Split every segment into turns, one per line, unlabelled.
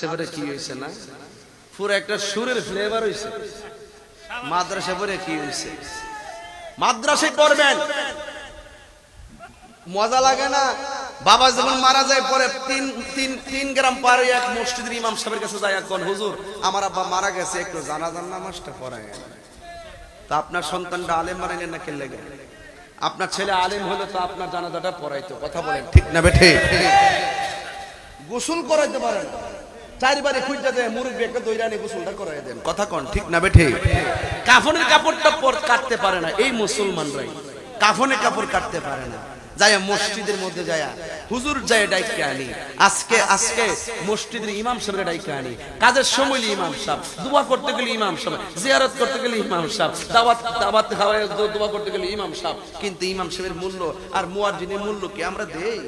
সেবারে কি হয়েছে না? পুরো একটা সুরের ফ্লেভার হয়েছে মাদ্রাসা পরে কি হয়েছে মাদ্রাসায় পড়বেন। মজা লাগে না? বাবা যখন মারা যায়, পরে তিন তিন তিন গ্রাম পারে এক মসজিদের ইমাম সাহেবের কাছে যায় হুজুর, আমার আব্বা মারা গেছে, একটু জানাজান নামাজটা পড়ায়। তা আপনার সন্তানটা আলেম মারাইলেন না কেলে গেল আপনার ছেলে আলেম হলে, তো আপনার জানাজাটা পড়াইতো, কথা বলেন, ঠিক না বেঠে? গোসল করাইতে পারেন। চারিবারে খুঁজতে দেয় মুরব্বী একটা দৈরানি গোসলটা করাই দেন। কথা কন ঠিক না বেঠে? কাফনের কাপড়টা পর কাটতে পারে না এই মুসলমানরাই। কাপড় কাটতে পারে না। যায় মসজিদের মধ্যে যায় হুজুর যায় ডাইকে আনি আজকে আজকে মসজিদের ইমাম সাহেবের ডাইকে আনি। কাজের সময় ইমাম সাহেব দোয়া করতে গেলে ইমাম সাহেব জিয়ারত করতে গেলে ইমাম সাহেব দাওয়াত দাওয়াত খাওয়ায় দোয়া করতে গেলে ইমাম সাহেব। কিন্তু ইমাম সাহেবের মূল্য আর মুয়াজ্জিনের মূল্য কি আমরা দেই?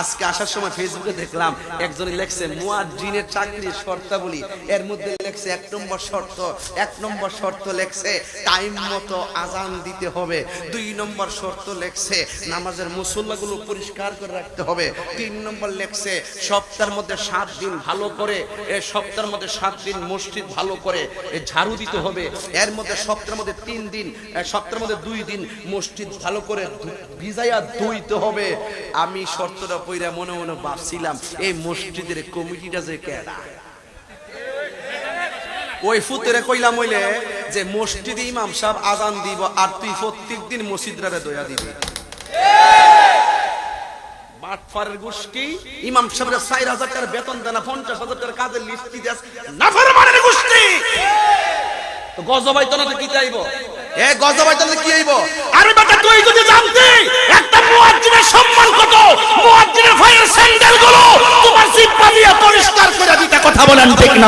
আজকে আসার সময় ফেসবুকে দেখলাম একজনে লেখছে, মুয়াজ্জিনের চাকরির শর্তাবলী। এর মধ্যে লেখছে, এক নম্বর শর্ত, এক নম্বর শর্ত লেখছে, টাইম মতো আজান দিতে হবে। দুই নম্বর শর্ত লেখছে, নামাজের মুসল্লাগুলো পরিষ্কার করে রাখতে হবে। তিন নম্বর লেখছে, সপ্তাহের মধ্যে সাত দিন ভালো করে, এ সপ্তাহের মধ্যে সাত দিন মসজিদ ভালো করে, এ ঝাড়ু দিতে হবে। এর মধ্যে সপ্তাহের মধ্যে তিন দিন সপ্তাহের মধ্যে দুই দিন মসজিদ ভালো করে ভিজাইয়া ধুইতে হবে। আমি শর্তটা পইরা মনে মনে ভাবছিলাম, এই মসজিদের কমিটিটা যে কেডা? ওই ফুতেরে কইলাম হইলে যে মসজিদে ইমাম সাহেব আজান দিব আর তুই প্রত্যেক দিন মসজিদরারে দয়া দিবি। বাটফারের গোষ্ঠী, ইমাম সাহেবের চার হাজার টাকার বেতন দেনা, পঞ্চাশ হাজার টাকার কাজের লিস্টি দেস নাফরমানের গোষ্ঠী! তো গজবাই তো কি চাইব? এ গজবাই তো না কি আইব আরে বেটা তুই যদি জানতি একটা মুয়াজ্জিনের সম্মান কত? মুয়াজ্জিনের ভাইয়ের স্যান্ডেলগুলো তোমার জিব্বা দিয়ে পরিষ্কার করে দিতে কথা বলেন ঠিক না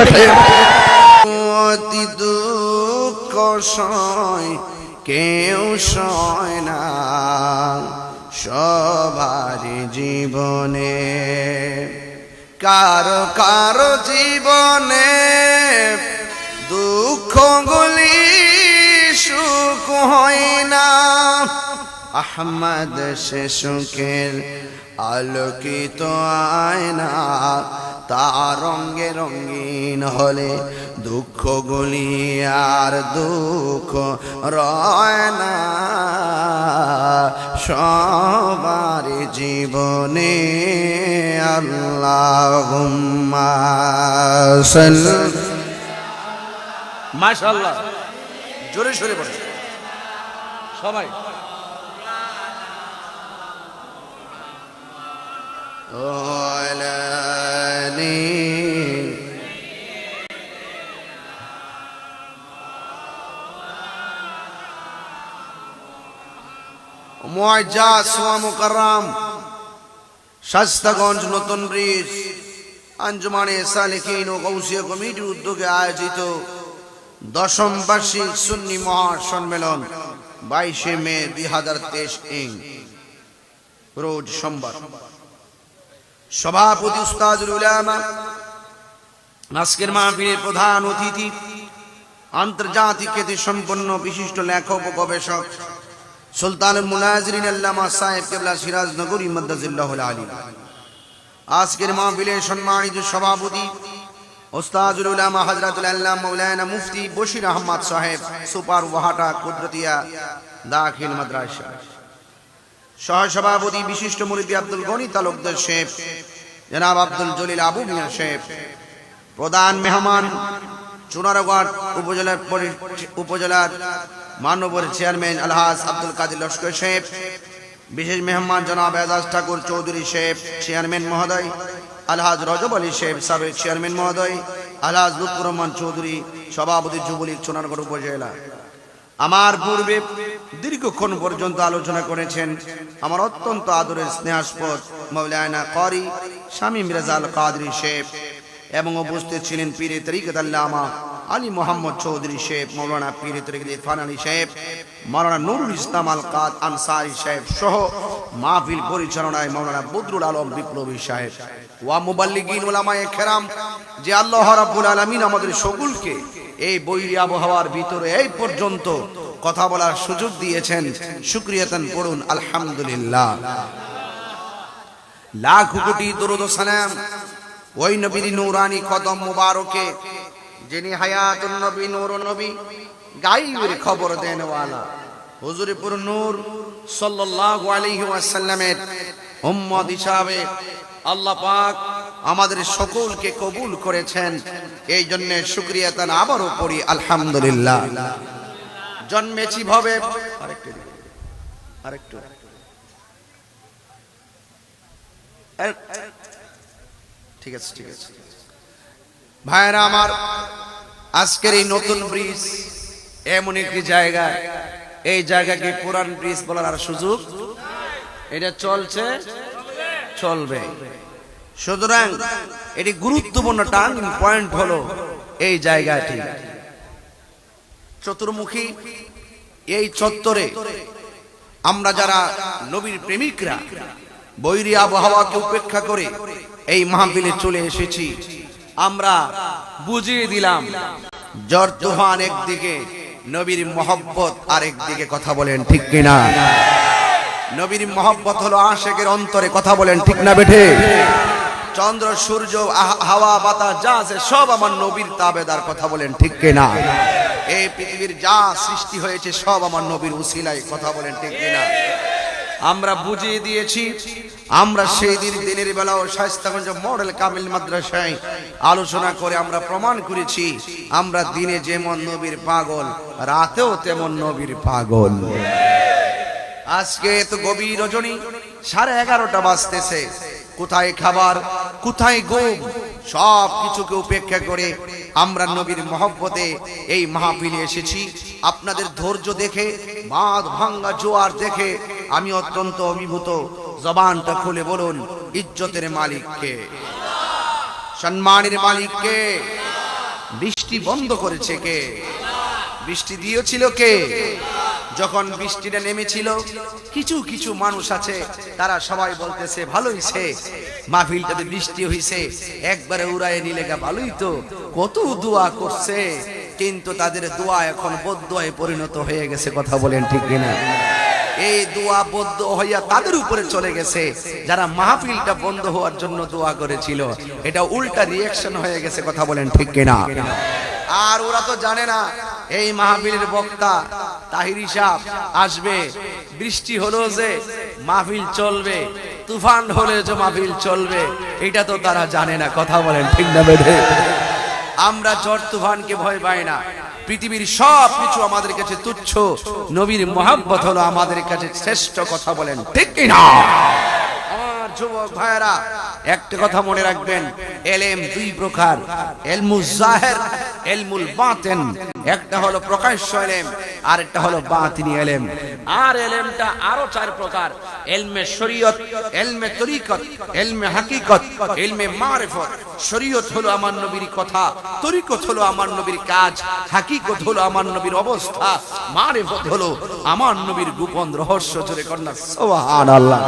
অতি দুঃখ সয় কেউ সয় না। সবার জীবনে কারও কারও জীবনে দুঃখগুলি সুখ হয় না আহমদ সে সুখের আলোকিত আয়না, তার রঙ্গে রঙিন হলে দুঃখ গুলি আর দুঃখ রয় না। সবার জীবনে আল্লাহ
মাশাআল্লাহ। জোরে সরে পড়ে সবাই।
মুআজ্জাজ ওয়া মুকাররাম, শাস্তাগঞ্জ নতুন ব্রিজ, আঞ্জুমানে সালেকিন ও গৌসিয়া কমিটির উদ্যোগে আয়োজিত দশম বার্ষিক সুন্নি মহাসম্মেলন বাইশে মে দুই হাজার তেইশ ইং, রোজ সোমবার। সভাপতি উস্তাদুল উলামা, আজকের মাহফিলের প্রধান অতিথি, আন্তর্জাতিক খ্যাতি সম্পন্ন বিশিষ্ট লেখক ও গবেষক সুলতানুল মুনাজরিন আল্লামা সাহেব কেবলা সিরাজনগরী মদ্দাজিল্লাহুল আলী আজকের মাহফিলের সম্মানিত সভাপতি ওস্তাজুল মুফতি সাহেব, সুপার সহসভাপতি বিশিষ্ট মুরব্বী আব্দুল গনি তালুকদার শেখ জনাব আব্দুল জলিল আবু মিয়া শেখ প্রধান মেহমান, চুনারগড় উপজেলার উপজেলার মানবর চেয়ারম্যান আলহাজ আব্দুল কাদির লস্কর শেখ বিশেষ মেহমান জনাব এজাজ ঠাকুর চৌধুরী শেখ চেয়ারম্যান মহোদয় আলহাজ রজব আলী শেখ সাবেক চেয়ারম্যান মহোদয়, আলহাজ লুৎফুর রহমান চৌধুরী, সভাপতি যুবলীগ চুনারগড় উপজেলা। আমার পূর্বে দীর্ঘক্ষণ পর্যন্ত আলোচনা করেছেন আমার অত্যন্ত আদরের স্নেহাস্পদ মৌলানা করি স্বামী মিরাজাল কাদরি শেখ এবং উপস্থিত ছিলেন পীরে তরিকত আল্লামা আলী মোহাম্মদ চৌধুরী শেখ মৌলানা পীরে তরিকত ইরফান আলী শেখ মৌলানা নুরুল ইসলাম আল কাদ আনসারি শেখ সহ মাহফিল পরিচালনায় মৌলানা বদরুল আলম বিপ্লবী সাহেব। ওয়া মুবাল্লিগিন ওলামায়ে খেরাম যে আল্লাহ রাব্বুল আলামিন আমাদের সকলকে এই বৈরী আবহাওয়ার ভিতরে এই পর্যন্ত কথা বলার সুযোগ দিয়েছেন। শুক্রিয়াতান পড়ুন আলহামদুলিল্লাহ। লাখ কোটি দরুদ ওই নবীর নূরানি কদম মুবারকে, যিনি হায়াতুন নবী নূর নবী গাইবের খবর দেনওয়ালা হুজুরপুর নূর সাল্লাল্লাহু আলাইহি ওয়াসাল্লামের উম্মত হিসাবে আল্লাহ পাক আমাদের সকলকে কবুল করেছেন। এই জন্য শুক্রিয়া তান আবারও পড়ি, আলহামদুলিল্লাহ। জন্মেছি ভবে। আরেকটু ঠিক আছে ঠিক আছে। ভাইরা আমার, আজকের এই নতুন ব্রিজ এমন একটি জায়গা। এই জায়গাকে পুরান ব্রিজ বলার আর সুযোগ? এটা চলছে চলবে। সুতরাং এটি গুরুত্বপূর্ণ টার্নিং পয়েন্ট হলো এই জায়গাটি। চতুর্মুখী এই চত্বরে আমরা যারা নবীর প্রেমিকরা, বৈরী আবহাওয়াকে উপেক্ষা করে এই মাহফিলে চলে এসেছি, আমরা বুঝিয়ে দিলাম জ্বর তুফান একদিকে, নবীর মহব্বত আরেকদিকে কথা বলেন ঠিক কিনা? নবীর মহব্বত হলো আশেকের অন্তরে কথা বলেন, ঠিক না বেঠে? চন্দ্র, সূর্য হাওয়া, বাতাস, যা আছে সব আমার নবীর তাবেদার কথা বলেন, ঠিক কিনা? এই পৃথিবীর যা সৃষ্টি হয়েছে সব আমার নবীর উসিলায় কথা বলেন, ঠিক কিনা? আমরা বুঝিয়ে দিয়েছি, আমরা সেই দিন দিনের বেলাও শাস্তাগঞ্জ মডেল কামিল মাদ্রাসায় আলোচনা করে আমরা প্রমাণ করেছি, আমরা দিনে যেমন নবীর পাগল, রাতেও তেমন নবীর পাগল। আজকে তো গভীর রজনী, সাড়ে এগারোটা বাজতেছে। কোথায় খাবার, কোথায় ঘুম? সব কিছুকে উপেক্ষা করে আমরা নবীর মহব্বতে এই মাহফিলে এসেছি। আপনাদের ধৈর্য দেখে, বাঁধ ভাঙ্গা জোয়ার দেখে আমি অত্যন্ত অভিভূত। জবানটা খুলে বলুন, ইজ্জতের মালিককে সম্মানের মালিককে বৃষ্টি বন্ধ করেছে কে? বৃষ্টি দিয়েছিল কে? যখন বৃষ্টিটা নেমেছিল, কিছু কিছু মানুষ আছে, তারা সবাই বলতেছে ভালো হইছে মাহফিলটাতে বৃষ্টি হইছে। একবারে উড়ায় নিলে গা ভালোই তো। কত দোয়া করছে। কিন্তু তাদের দোয়া এখন বদুয়ায় পরিণত হয়ে গেছে, কথা বলেন ঠিক কিনা? এই দোয়া বদ্ধ হইয়া তাদের উপরে চলে গেছে। যারা মাহফিলটা বন্ধ হওয়ার জন্য দোয়া করেছিল, এটা উল্টা রিয়াকশন হয়ে গেছে, কথা বলেন ঠিক কিনা? আর ওরা তো জানে না এই মাহফিলের বক্তা তাহির সাহ আসবে। বৃষ্টি হলো যে মাহফিল চলবে, তুফান হলে যে মাহফিল চলবে, এটা তো তারা জানে না। কথা বলেন ঠিক না বেঁধে আমরা ঝড় তুফানকে ভয় পাই না। পৃথিবীর সব কিছু আমাদের কাছে তুচ্ছ। নবীর মহাব্বত হলো আমাদের কাছে শ্রেষ্ঠ কথা বলেন ঠিক না যুবক ভাইয়েরা, একটা কথা মনে রাখবেন, এলেম দুই প্রকার। এলমুল জাহের, এলমুল বাতেন। একটা হলো প্রকাশ্য এলেম আর একটা হলো বাতিনি এলেম। আর এলেমটা আরও চার প্রকার, এলমে শরীয়ত, এলমে তরিকত, এলমে হাকিকত, এলমে মারিফত। শরীয়ত হলো আমার নবীর কথা, তরিকত হলো আমার নবীর কাজ, হাকিকত হলো আমার নবীর অবস্থা, মারিফত হলো আমার নবীর গোপন রহস্য, জোরে কন্যা, সুবহানাল্লাহ।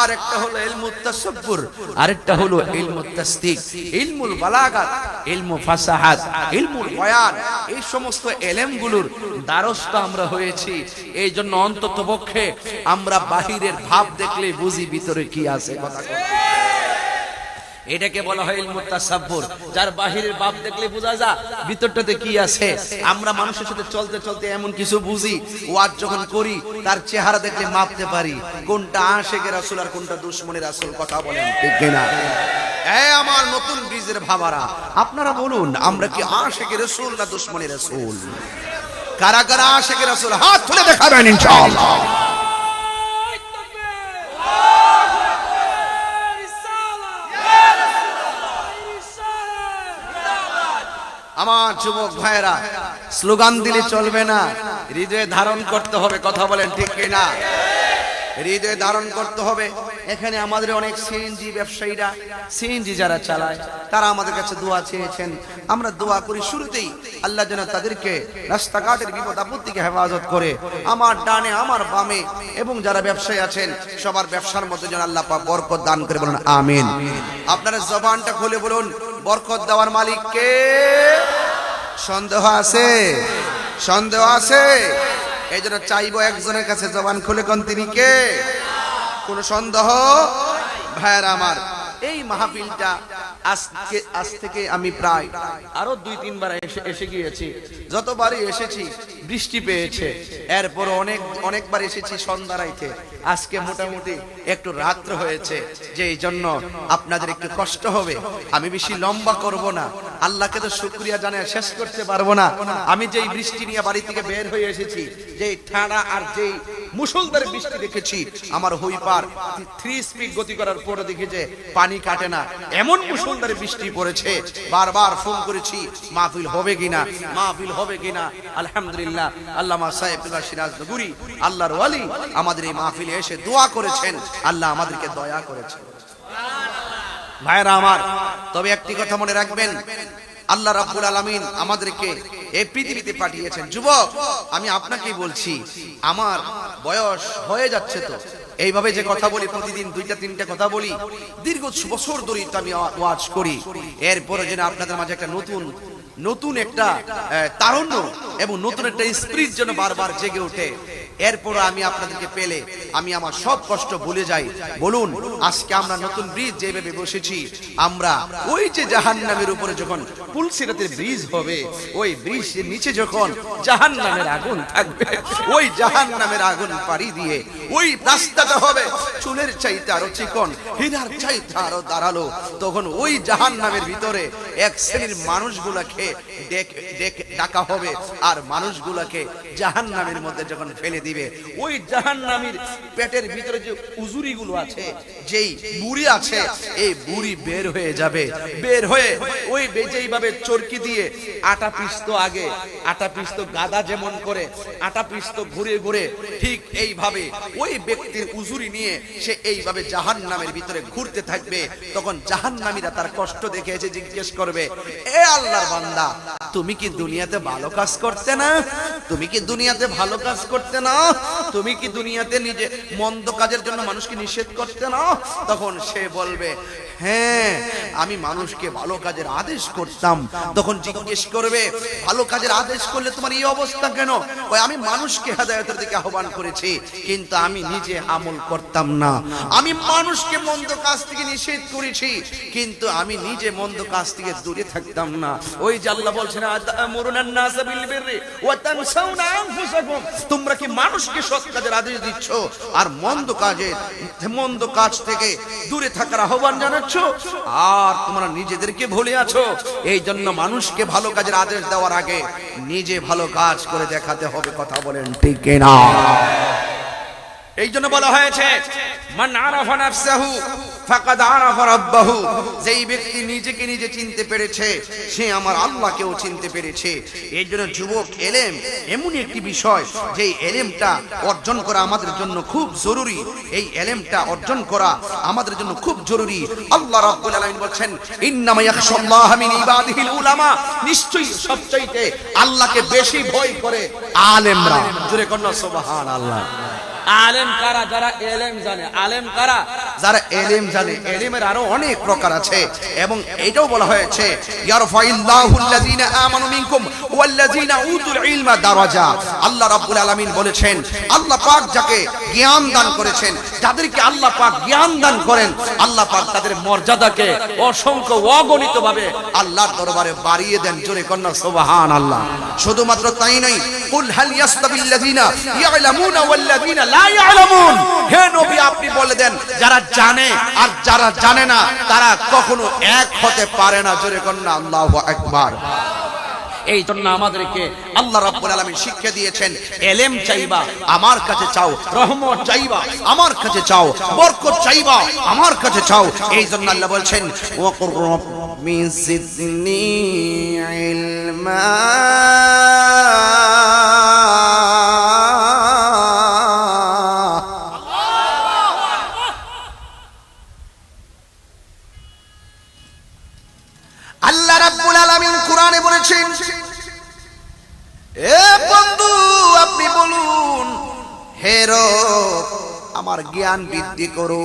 আর একটা হলো ইলমুত তাসাব্বুর, আরেকটা হলো ইলমুত তাসদিক, ইলমুল বালাগাত, ইলমু ফাসাহাত, ইলমুল বয়ান, এই সমস্ত এলেমগুলোর দ্বারস্থ আমরা হয়েছি এই জন্য অন্তত পক্ষে আমরা বাহিরের ভাব দেখলে বুঝি ভিতরে কি আছে কথা। এটাকে বলা হয় ইলমুত তাসাব্বুর। যার বাহিরের ভাব দেখলে বোঝা যা ভিতরটাতে কি আছে? আমরা মানুষের সাথে চলতে চলতে এমন কিছু বুঝি, ওয়াজ যখন করি, তার চেহারা দেখলে মাপতে পারি, কোনটা আশেকের রাসূল আর কোনটা দুশমনের রাসূল, কথা বলেন ঠিক কিনা? আমার নতুন ব্রিজের ভাবারা, আপনারা বলুন, আমরা কি আশেকের রাসূল না দুশমনের রাসূল? কারা কারা আশেকের রাসূল? হাত তুলে দেখাবেন ইনশাআল্লাহ। আমার যুবক ভাইয়েরা, স্লোগান দিলে চলবে না। হৃদয়ে ধারণ করতে হবে, কথা বলেন ঠিক কিনা? হৃদয়ে ধারণ করতে হবে। এখানে আমাদের অনেক সিএনজি ব্যবসায়ীরা সিএনজি যারা চালায়, তারা আমাদের কাছে দোয়া চেয়েছেন। আমরা দোয়া করি শুরুতেই, আল্লাহ যেন তাদেরকে রাস্তাঘাটের বিপদ আপত্তিকে হেফাজত করে, আমার ডানে, আমার বামে, এবং যারা ব্যবসায়ী আছেন, সবার ব্যবসার মধ্যে যেন আল্লাহ বরকত দান করে বলুন, আমিন। আপনারা জবানটা খুলে বলুন বরকত দেওয়ার মালিক কে? সন্দেহ আছে? সন্দেহ আছে? এই জন্য চাইব একজনের কাছে জবান খুলে কোন তিনি কে? কোন সন্দেহ? ভাইয়ার আমার, এই মাহফিলটা
আজকে, আজ থেকে আমি প্রায় আরও দুই, তিনবার এসে এসে গিয়েছি। যতবারই এসেছি বৃষ্টি পেয়েছে। এরপর অনেক, অনেকবার এসেছি সন্ধ্যা রাইতে আজকে মোটামুটি একটু রাত্র হয়েছে যে এই জন্য আপনাদের একটু কষ্ট হবে। আমি বেশি লম্বা করব না। আল্লাহকে তো শুক্রিয়া জানিয়ে, শেষ করতে পারব না। আমি যেই বৃষ্টি নিয়ে বাড়ি থেকে বের হয়ে এসেছি, যেই ঠাড়া আর যেই মুসলধারে বৃষ্টি দেখেছি, আমার হুইপার থ্রি স্পিড গতি করার পরে দেখি যে পানি কাটে না। এমন মুসলধারে বৃষ্টি পড়েছে, বারবার ফোন করেছি, মাহফিল হবে কিনা? মাহফিল হবে কিনা? আলহামদুলিল্লাহ। আল্লামা সাহেবুল্লাহ সিরাজ আল্লাহর ওয়ালি আমাদের এই মাহফিলে এসে দোয়া করেছেন, আল্লাহ আমাদেরকে দয়া করেছেন। ভাইরা আমার, তবে একটি কথা মনে রাখবেন, আল্লাহ রাব্বুল আলামিন আমাদেরকে এই পৃথিবীতে পাঠিয়েছেন। যুবক, আমি আপনাকেই বলছি, আমার বয়স হয়ে যাচ্ছে তো। এইভাবে যে কথা বলি, প্রতিদিন দুইটা, তিনটা কথা বলি, দীর্ঘ বছর ধরে আমি ওয়াজ করি। এরপরে যেন আপনাদের মাঝে একটা নতুন নতুন একটা তারণ্য এবং নতুন একটা স্প্রিট যেন বারবার জেগে ওঠে। এরপর আমি আপনাদেরকে পেলে আমি আমার সব কষ্ট ভুলে যাই। বলুন, আজকে আমরা নতুন ব্রিজ যেভাবে বসেছি, আমরা ওই যে জাহান্নামের উপরে যখন পুলসিরাতের ব্রিজ হবে, ওই ব্রিজের নিচে যখন জাহান্নামের আগুন থাকবে, ওই জাহান্নামের আগুন পাড়ি দিয়ে ওই রাস্তাটা হবে চুলের চাইতে আরও চিকন, হীরার চাইতে আরও দাঁড়াল। তখন ওই জাহান্নামের ভিতরে এক শ্রেণির মানুষগুলাকে ডেকে ডেকে হবে। আর মানুষগুলাকে জাহান্নামের মধ্যে যখন ফেলে দিবে। ওই জাহান্নামীর পেটের ভিতরে যে উজুরি গুলো আছে, যেই বুড়ি আছে, এই বুড়ি বের হয়ে যাবে। বের হয়ে ওই যেইভাবে চরকি দিয়ে আটা পিসতো আগে, আটা পিসতো গাদা যেমন করে, আটা পিসতো ঘুরে ঘুরে ঠিক এইভাবে ওই ব্যক্তির উজুরি নিয়ে সে এইভাবে জাহান্নামের ভিতরে ঘুরতে থাকবে। তখন জাহান্নামীরা তার কষ্ট দেখে এসে জিজ্ঞেস করবে, এ আল্লাহর বান্দা, তুমি কি দুনিয়াতে ভালো কাজ করতে না? তুমি কি দুনিয়াতে ভালো কাজ করতে না? তুমি কি দুনিয়াতে নিজে মন্দ কাজের জন্য মানুষকে নিষেধ করতে না? তখন সে বলবে হ্যাঁ আমি মানুষকে ভালো কাজের আদেশ করতাম। তখন জিজ্ঞেস করবে, ভালো কাজের আদেশ করলে তোমার এই অবস্থা কেন? ওই আমি মানুষকে হেদায়তের দিকে আহ্বান করেছি, কিন্তু আমি নিজে আমল করতাম না। আমি মানুষকে মন্দ কাজ থেকে নিষেধ করেছি, কিন্তু আমি নিজে মন্দ কাজ থেকে দূরে থাকতাম না। ওই ওয়া তানসাউনা আনফুসাকুম। তোমরা কি মানুষকে সৎ কাজের আদেশ দিচ্ছ আর মন্দ কাজে, মন্দ কাজ থেকে দূরে থাকার আহ্বান জানাচ্ছ। আর তোমরা নিজেদেরকে ভুলে আছো। এই জন্য মানুষকে ভালো কাজের আদেশ দেওয়ার আগে নিজে ভালো কাজ করে দেখাতে হবে কথা বলেন ঠিক না এই জন্য বলা হয়েছে, মান আরাফা নাফসাহু যেই ব্যক্তি নিজেকে নিজে চিনতে পেরেছে, সে আমার আল্লাহকেও চিনতে পেরেছে। এই জন্য যুবক, এলেম এমন একটি বিষয় যে এলেমটা অর্জন করা আমাদের জন্য খুব জরুরি। এই এলেমটা অর্জন করা আমাদের জন্য খুব জরুরি। আল্লাহ রাব্বুল আলামিন বলছেন, ইন্নামা ইয়াখশাল্লাহ মিন ইবাদিহিল উলামা। নিশ্চয়ই সবচাইতে আল্লাহকে বেশি ভয় করে আলেমরা। জোরে কন্যা, সুবহানাল্লাহ।
আল্লাহ আল্লাহ জ্ঞান দান করেছেন, যাদেরকে আল্লাহ পাক জ্ঞান দান করেন, আল্লাহ পাক তাদের মর্যাদাকে অসংখ্য অগণিত ভাবে আল্লাহর দরবারে বাড়িয়ে দেন। জোরে কন্যা, সুবহানাল্লাহ। শুধুমাত্র তাই ইয়ালামুন হে নবী আপনি বলে দেন যারা জানে আর যারা জানে না তারা কখনো এক হতে পারে না। জোরে কন্যা আল্লাহু আকবার। এই জন্য আমাদেরকে আল্লাহ রাব্বুল আলামিন শিক্ষা দিয়েছেন এলেম চাইবা আমার কাছে চাও রহমত চাইবা আমার কাছে চাও বরকত চাইবা আমার কাছে চাও। এই জন্য আল্লাহ বলছেন ওয়াকুর রব্বি জিদনি ইলমা এ বন্ধু, আপনি বলুন হের আমার জ্ঞান বৃদ্ধি করো।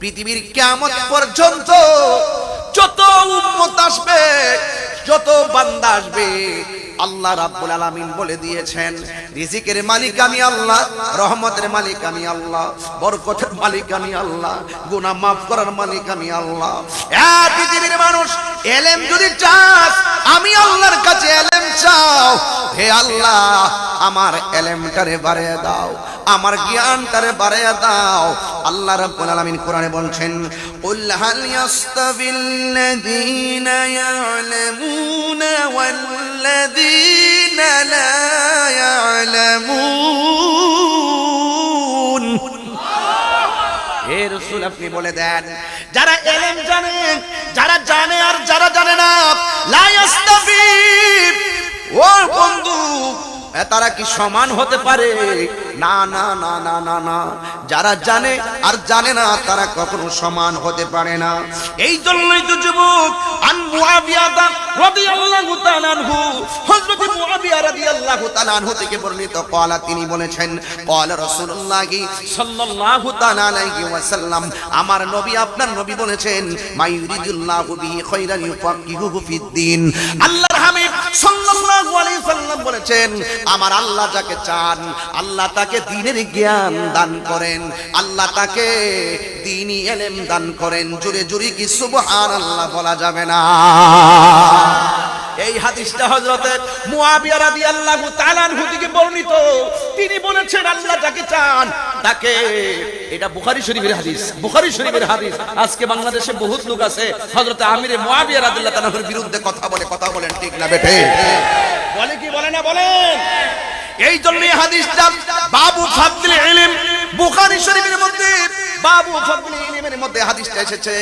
পৃথিবীর কেমন পর্যন্ত যত উন্মত আসবে, যত বান্দা আসবে আল্লাহ রাব্বুল আলামিন বলে দিয়েছেন, রিজিকের মালিক আমি আল্লাহ, রহমতের মালিক আমি আল্লাহ, বরকতের মালিক আমি আল্লাহ, গুনাহ মাফ করার মালিক আমি আল্লাহ। এ পৃথিবীর মানুষ এলেম যদি চাস, আমি আল্লাহর কাছে এলেম চাও। হে আল্লাহ, আমার এলেমটারে বাড়িয়ে দাও। আমার জ্ঞানটারে বাড়িয়ে দাও। আল্লাহ রাব্বুল আলামিন কোরআনে বলছেন, কুল হাল ইয়াস্তাবিল্লাযীনা ইয়ালামুনা ওয়াল্লাযীনা লা ইয়ালামুন। হে রসুল, আপনি বলে দেন, যারা এলেম জানে, যারা জানে আর যারা জানে না, লা ইয়াস্তাফি ও বন্ধু তারা কি সমান হতে পারে? না না না না না না। যারা জানে আর জানে না, তারা কখনো সমান হতে পারে না। এই জন্যই তো যুবক আল্লাহ তিনি বলেছেন আমার নবী, আপনার নবী বলেছেন বলেছেন, আমার আল্লাহ যাকে চান, আল্লাহ তাকে জ্ঞান দান করেন, আল্লাহ তাকে ইলম দান করেন কি বলা যাবে না?
এই হাদিসটা রাদিয়াল্লাহু বর্ণিত। তিনি বলেছেন, আল্লাহ যাকে চান, তাকে এটা বুখারী শরীফের হাদিস, বুখারী শরীফের হাদিস। আজকে বাংলাদেশে বহুত লোক আছে, হযরতে আমিরে মুআবিয়া রাদিয়াল্লাহু তাআলার বিরুদ্ধে
কথা বলে, কথা বলেন ঠিক না
বলে কি, বলে না বলেন
এই জন্য এই হাদিসটা বাবু ফাদলে বুখারী শরীফের মধ্যে বাবু ফাদলে ইলমের মধ্যে হাদিসটা এসেছে।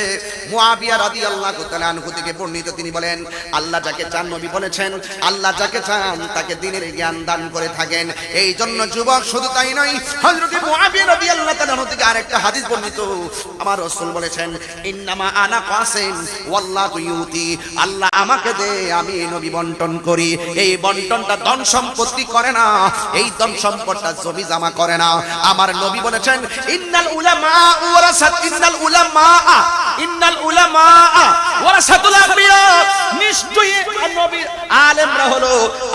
মুআবিয়া রাদিয়াল্লাহু তাআলা আনহু থেকে বর্ণিত তিনি বলেন, আল্লাহ যাকে চান নবী বলেছেন, আল্লাহ যাকে চান তাকে দ্বীনের জ্ঞান দান করে থাকেন। এই জন্য যুবক শুধু তাই নয়, হযরত মুআবিয়া রাদিয়াল্লাহু তাআলা আনহু থেকে আরেকটা হাদিস বর্ণিত। আমার রাসূল বলেছেন, ইন্নামা আনা কাসিম, ওয়াল্লাহু ইউতি, আল্লাহ আমাকে দে, আমি নবী বন্টন করি। এই বন্টনটা ধন সম্পত্তি করে না, এই ধন সম্পদটা জমি জমা করে না। আমার নবী বলেছেন, ইন্নাল উলামা ওয়ারাসাত, ইন্নাল উলামা ইন্নাল উলামা ওয়ারাসাতুল আম্বিয়া।
নিশ্চয়ই নবীর হলো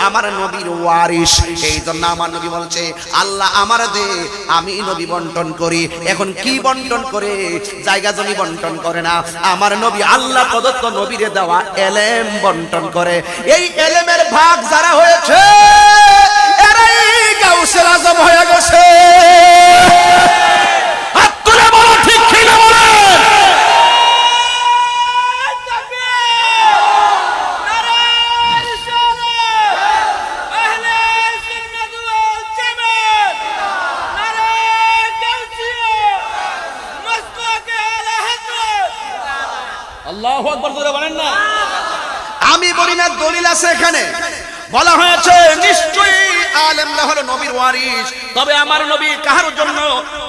আমার নবীর ওয়ারিস এই জন্য আমার নবী বলছে, আল্লাহ আমার দে, আমি নবী বন্টন করি। এখন কি বন্টন করে? জায়গা জমি বন্টন করে না। আমার নবী আল্লাহ প্রদত্ত নবীরে দেওয়া এলেম বন্টন করে। এই এলেমের ভাগ যারা হয়েছে, এরাই গাউসের আজম হয়ে গেছে হাত তুলে বলো ঠিক কিনা বলেন
আল্লাহু আকবার জোরে বলেন না
আমি বলি না দলিল আছে এখানে। বলা হয়েছে নিশ্চয়ই আলেমরা হলো নবীর ওয়ারিস
তবে আমার নবী কাহার জন্য?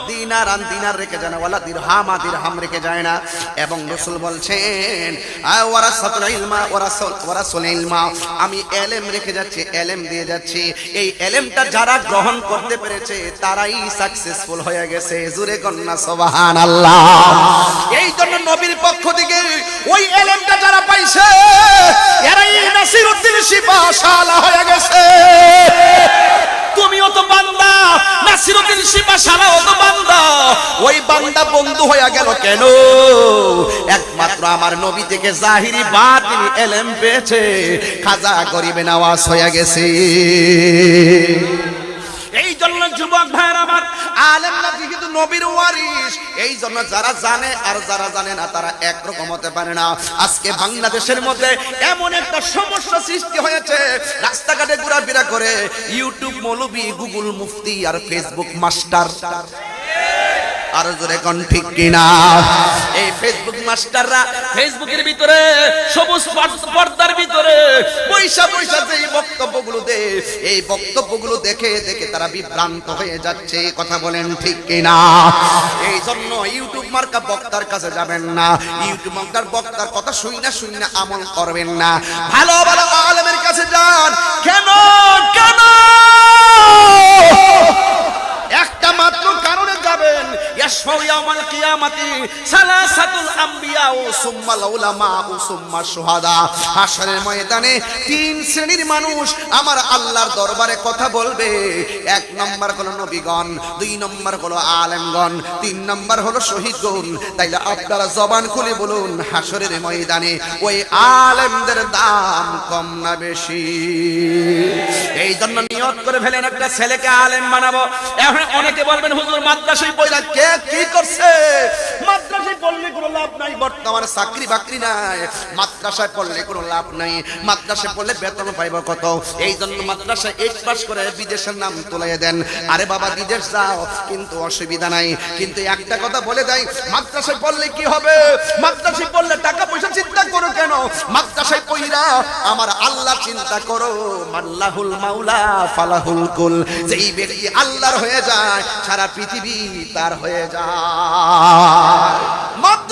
দিনার আন দিনার রেখে যায় না ওয়ালা দিরহাম আ দিরহাম রেখে যায় না। এবং রাসূল বলছেন আ ওয়ারাসাতুল ইলমা ওয়ারাসুল ওয়ারাসুল ইলমা আমি এলেম রেখে যাচ্ছি এলেম দিয়ে যাচ্ছি। এই এলেমটা যারা গ্রহণ করতে পেরেছে তারাই সাকসেসফুল হয়ে গেছে। জুরে কন্না সুবহানাল্লাহ। এই জন্য নবীর পক্ষ থেকে ওই এলেমটা যারা পাইছে এরাই নাসিরউদ্দিন শিফা শালা হয়ে গেছে।
তুমিও তো বান্দা, নাসিরুদ্দিন শিবা সারাও তো বান্দা।
ওই বান্দা বন্ধু হয়ে গেল কেন? একমাত্র আমার নবী থেকে জাহিরি বাতিনি এলেম পেয়েছে, খাজা গরিবে নাওয়াজ হয়ে গেছে।
এই জন্য যুবক ভাইয়ের আমার
আলেম না যেহেতু নবীর ওয়ারিস এই জন্য যারা জানে আর যারা জানে না, তারা একরকম হতে পারে না। আজকে বাংলাদেশের মধ্যে এমন একটা সমস্যা সৃষ্টি হয়েছে। রাস্তাঘাটে ঘোরাফেরা করে ইউটিউব মৌলবি, গুগল মুফতি আর ফেসবুক মাস্টার। আর জোরে কোন ঠিক কিনা? এই ফেসবুক মাস্টাররা
ফেসবুকের ভিতরে, সবুজ পর- পর্দার ভিতরে
পয়সা পয়সা বক্তব্যগুলো দে। এই বক্তব্যগুলো দেখে দেখে তারা বিভ্রান্ত হয়ে যাচ্ছে। কথা বলেন ঠিক কিনা? এই জন্য ইউটিউব মার্কা বক্তার কাছে যাবেন না। ইউটিউব মার্কার বক্তার কথা শুই না আমল করবেন না। ভালো ভালো আলেমের কাছে যান। কেন? কেন? একটা মাত্র কারণে যাবেন।
ইয়াউমাল কিয়ামাতি সালাসাতুল আম্বিয়া ও সুম্মাল উলামা ও সুম্মা শুহাদা। হাশরের ময়দানে তিন শ্রেণির মানুষ আমার আল্লাহর দরবারে কথা বলবে। এক নম্বর হলো নবীগণ, দুই নম্বর হলো আলেমগণ, তিন নম্বর হলো শহীদগণ। তাইলে আপনারা জবান খুলে বলুন হাসরের ময়দানে ওই আলেমদের দাম কম না বেশি? এই জন্য নিয়ত করে ফেলেন একটা ছেলেকে আলেম বানাবো। এখন অনেকে বলবেন, হুজুর, মাদ্রাসায় পয়লা কে কি করছে? মাদ্রাসায় পড়লে লাভ নাই বর্তমানে চাকরি বাকরি নাই মাদ্রাসায় পড়লে কোনো লাভ নাই। মাদ্রাসায় পড়লে বেতন পাইব কত? এই জন্য মাদ্রাসায় এইট পাস করে বিদেশের নাম তুলাই দেন। আরে বাবা, বিদেশ যাও, কিন্তু অসুবিধা নাই। কিন্তু একটা কথা বলে দেয়, মাদ্রাসায় পড়লে কি হবে? মাদ্রাসায় পড়লে টাকা পয়সা চিন্তা করো কেন? মাদ্রাসায় পইরা আমার আল্লাহ চিন্তা করো, মাল্লাহুল মাওলা ফালাহুল কুল। যেই ব্যক্তি আল্লাহর হয়ে যায়, সারা পৃথিবী তার হয়ে যায়।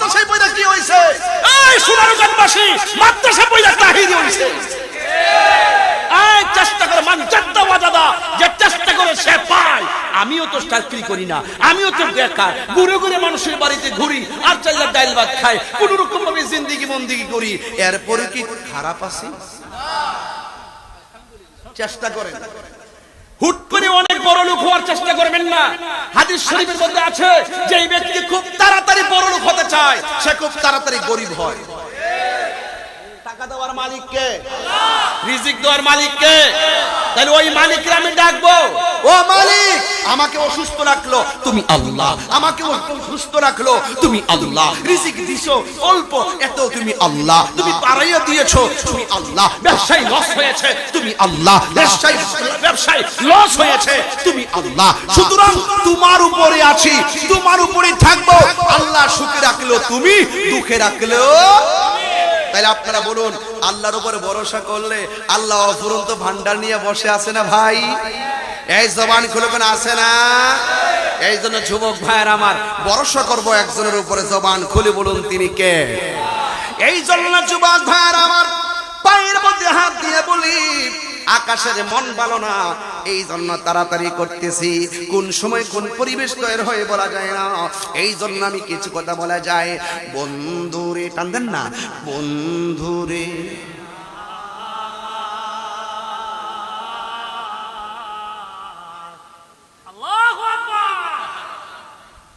মাদ্রাসায় কি এই তাহিরি চেষ্টা করে আমিও তো চাকরি করি না, আমিও তো বেকার। ঘুরে ঘুরে মানুষের বাড়িতে ঘুরি, আর চাইলে ডাইল ভাত খাই কোন রকম ভাবে জিন্দিগি বন্দিগি করি। এরপরে কি খারাপ আছে? চেষ্টা হুট করে অনেক বড় লোক হওয়ার চেষ্টা করবেন না। হাদিস শরীফের মধ্যে আছে যে এই ব্যক্তি খুব তাড়াতাড়ি বড় লোক হতে চায়, সে খুব তাড়াতাড়ি গরিব হয়। টাকা দেওয়ার মালিককে, রিজিক দেওয়ার মালিক কে তাহলে ওই মালিককে আমি ডাকবো। ও মালিক, আমাকে অসুস্থ রাখল। তুমি আল্লাহ, আমাকে সুস্থ রাখল। তুমি আল্লাহ, রিজিক দিছো, অল্প, এত তুমি আল্লাহ, তুমি পারাইয়া দিয়েছ। তুমি আল্লাহ, ব্যবসায় লস হয়েছে। তুমি আল্লাহ, ব্যবসায় ব্যবসায় লস হয়েছে। তুমি আল্লাহ, সুতরাং তোমার উপরে আছি, তোমার উপরে থাকব। আল্লাহ সুখে রাখল তুমি, দুঃখে রাখল। তাইলে আপনারা বলুন আল্লাহর উপরে ভরসা করলে আল্লাহ অফুরন্ত ভান্ডার নিয়ে বসে আছে না ভাই? এই জবান খুলে কোন আছে না? এই জন্য যুবক ভাইয়ের আমার ভরসা করব একজনের উপরে জবান খুলে বলুন তিনি কে? এই জন্য যুবক ভাইয়ের আমার পায়ের মধ্যে হাত দিয়ে বলি আকাশের মন ভালো না এই জন্য তাড়াতাড়ি করতেছি। কোন সময় কোন পরিবেশ তৈরি হয়ে বলা যায় না। এই জন্য আমি কিছু কথা বলা যায়। বন্ধুরে টানদেন না। বন্ধুরে।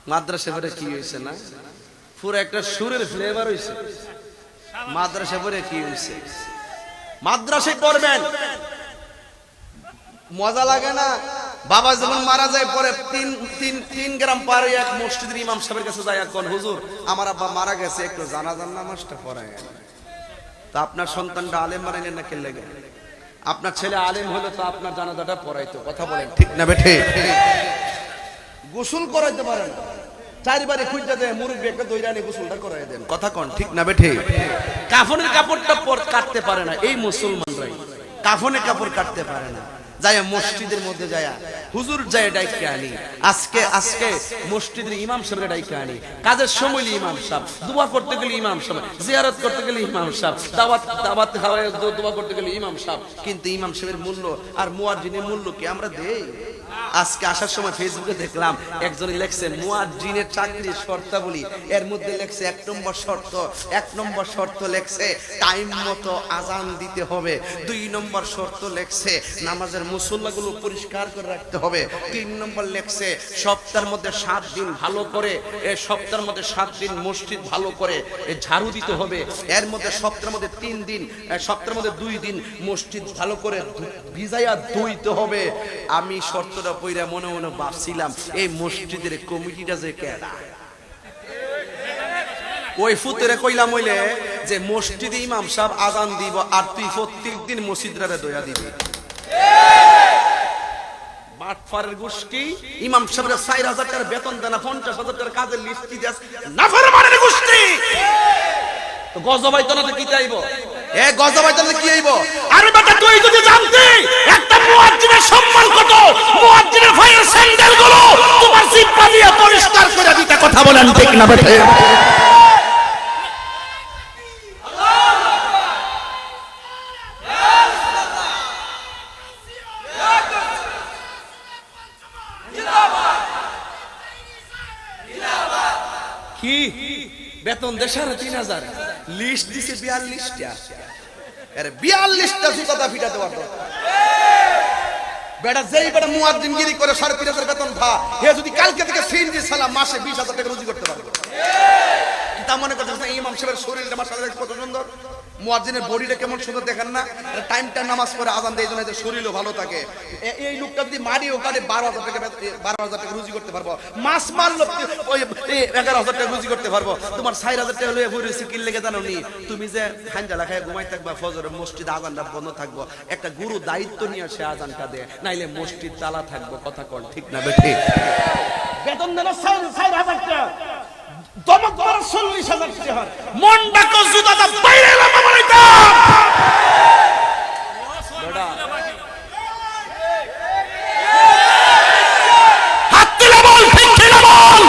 মাদ্রাসা পরে কি হয়েছে না? পুরো একটা সুরের ফ্লেভার হয়েছে মাদ্রাসা পরে কি হয়েছে মাদ্রাসায় পড়বেন। মজা লাগে না? বাবা যখন মারা যায়, পরে তিন তিন তিন গ্রাম পারে এক মসজিদের ইমাম সাহেবের কাছে যায়, এখন হুজুর, আমার আব্বা মারা গেছে, একটু জানাজান নামাজটা পড়ায় তা আপনার সন্তানটা আলেম মারাইলেন না কে লেগে? আপনার ছেলে আলেম হলে, তো আপনার জানাজাটা পড়াইতো কথা বলেন, ঠিক না বেঠে? গোসল করাইতে পারেন। চারিবারে খুঁজতে দেয়, মুরব্বী একটা দৈরানি গোসলটা করাই দেন। কথা কন, ঠিক না বেঠে? কাফনের কাপড়টা কাটতে পারে না, এই মুসলমানরাই। কাফনের কাপড় কাটতে পারে না। মসজিদের মধ্যে হুজুর যায় ডাইকে আনি। আজকে আজকে মসজিদের ইমাম সাহেবের ডাইকে আনি। কাজের সময় ইমাম সাহেব, দোয়া করতে গেলে ইমাম সাহেব, জিয়ারত করতে গেলে ইমাম সাহেব, দাওয়াত দাওয়াত খাওয়ায় দোয়া করতে গেলে ইমাম সাহেব। কিন্তু ইমাম সাহেবের মূল্য আর মুয়াজ্জিনের মূল্য কি আমরা দেই? আজকে আসার সময় ফেসবুকে দেখলাম একজন লেখছে, মুয়াজ্জিনের চাকরির শর্তাবলী। এর মধ্যে লেখছে, এক নম্বর শর্ত, এক নম্বর শর্ত লেখছে, টাইম মতো আজান দিতে হবে। দুই নম্বর শর্ত লেখছে, নামাজের মুসল্লাগুলো পরিষ্কার করে রাখতে হবে। তিন নম্বর লেখছে, সপ্তাহের মধ্যে সাত দিন ভালো করে, এ সপ্তাহের মধ্যে সাত দিন মসজিদ ভালো করে, এ ঝাড়ু দিতে হবে। এর মধ্যে সপ্তাহের মধ্যে তিন দিন সপ্তাহের মধ্যে দুই দিন মসজিদ ভালো করে ভিজাইয়া ধুইতে হবে। আমি শর্তটা পইরা মনে মনে ভাবছিলাম, এই মসজিদের কমিটিটা যে কেডা? ওই ফুতেরে কইলাম হইলে যে মসজিদে ইমাম সাহেব আজান দিব আর তুই প্রত্যেক দিন মসজিদরে দয়া দিবি। বাটফারের গোষ্ঠী কি চাইব? এ গজবাইতো না কি আইব আরে বেটা তুই যদি জানতি একটা মুয়াজ্জিনের সম্মান কত মুয়াজ্জিনের ভাইয়ের স্যান্ডেলগুলো দিয়ে পরিষ্কার করে দিতে কথা বলেন, ঠিক না বেটা বেতন দেড় তিন হাজার। লিস্ট দিছে বিয়াল্লিশটা। বিয়াল্লিশটা জুতাটা ফিটাতে পারতো বেটা, যেই বেটা মুয়াজ্জিনগিরি করে সাড়ে তিন হাজার বেতন ভা হে যদি কালকে থেকে সিনজি সালা মাসে বিশ হাজার টাকা রুজি করতে পারবে। তা মনে করতেছে ইমাম সাহেবের শরীরটা মাসাল্লাহ কত সুন্দর। মুয়াজ্জিনের বডিটা কেমন সুন্দর দেখেন না। টাইম টাইম নামাজ পড়ে আজান দেয় জন্য শরীরও ভালো থাকে। এই লোকটা যদি মারি ওখানে বারো হাজার টাকা বারো হাজার টাকা রুজি করতে পারব। মাস মারলো, ওই এগারো হাজার টাকা রুজি করতে পারব। তোমার ষাট হাজার টাকা লয়ে ঘুরে কিল লেগে জানো নি তুমি যে হাঞ্জা লাখায় ঘুমাই থাকবা ফজরে মসজিদ আজানটা বন্ধ থাকব। একটা গুরু দায়িত্ব নিয়ে সে আজানটা দে, নাইলে মসজিদ তালা থাকব, কথা কল ঠিক না বেঠি? বেতন দেন ষাট হাজার টাকা। দমক মারা চল্লিশ হাজার টাকা মনটা কো জুতাটা বাইরে এলাম আমার এটা হাত তুলে বল ঠিক কিনা বল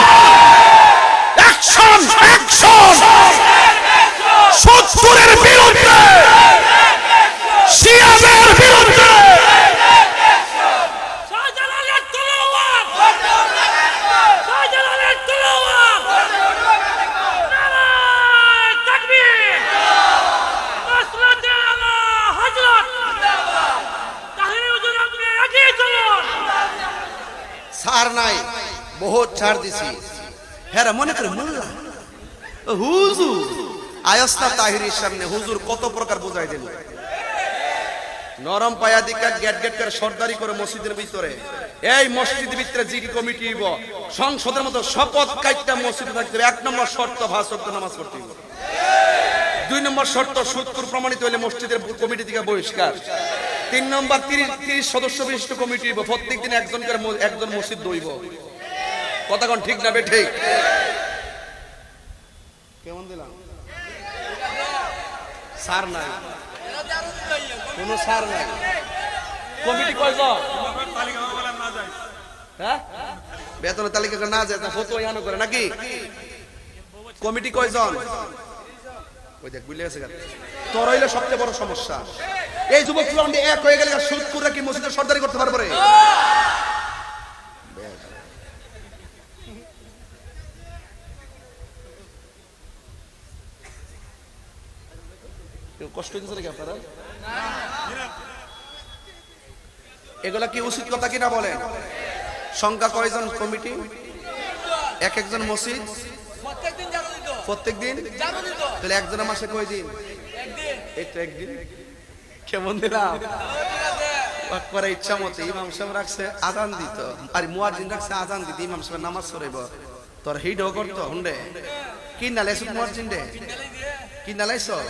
অ্যাকশন অ্যাকশন সত্তরের বিরুদ্ধে সিয়াজের বিরুদ্ধে
শাহজালালের তলোয়ার শাহজালালের তলোয়ার নারায়ে তাকবীর মাসরাতে আলা হযরত তাহলে হুজুর আপনি এগিয়ে চলুন
ছাড় নাই বহুত ছাড় দিছি।
হ্যাঁ মনে করে মোল্লা। হুজুর,
আয়স্তা তাহিরের সামনে হুজুর কত প্রকার বোঝাই দিল নরম পায়া গেট গেট করে সর্দারি করে মসজিদের ভিতরে।
এই মসজিদের ভিতরে কমিটি সংসদের মতো শপথ কাইটটা মসজিদে থাকতে এক নম্বর শর্ত ভাষক নামাজ পড়তে দুই নম্বর শর্ত, সত্তর প্রমাণিত হইলে মসজিদের কমিটি থেকে বহিষ্কার। তিন নম্বর, তিরিশ তিরিশ সদস্য বিশিষ্ট কমিটি প্রত্যেক দিন একজন করে একজন মসজিদ দইব কথা কোন ঠিক না বে ঠিক কেমন দিলাম? সার নাই। কোনো সার নাই। কমিটি কয়জন? হ্যাঁ?
বেতনের তালিকা করে না যায় তা
ফটো ইয়ানো করে নাকি? কমিটি কয়জন? ওই দেখ বুঝলে গেছে তোর হইলে সবচেয়ে বড় সমস্যা। এই যুবক এক হয়ে গেলে সুদপুরা কি মসজিদের সর্দারি করতে পারব রে কেউ কষ্ট হইতেছে নাকি আপনারা?
এগুলা কি উচিত কথা কিনা বলে সংখ্যা কয়জন কমিটি? এক একজন মসজিদ? প্রত্যেক দিন তাহলে একজনের মাসে কয় দিন
একদিন। কেমন দিলাম? পাক করে ইচ্ছা মতো ইমাম সাহেব রাখছে আজান দিত। আর মুয়াজ্জিন রাখছে আজান দিত ইমাম সাহেব নামাজ পড়াইব। তোর হিডও করতো, হুন্ডে? কি নালাইছ মুয়াজ্জিন রে? কি নালাইছ?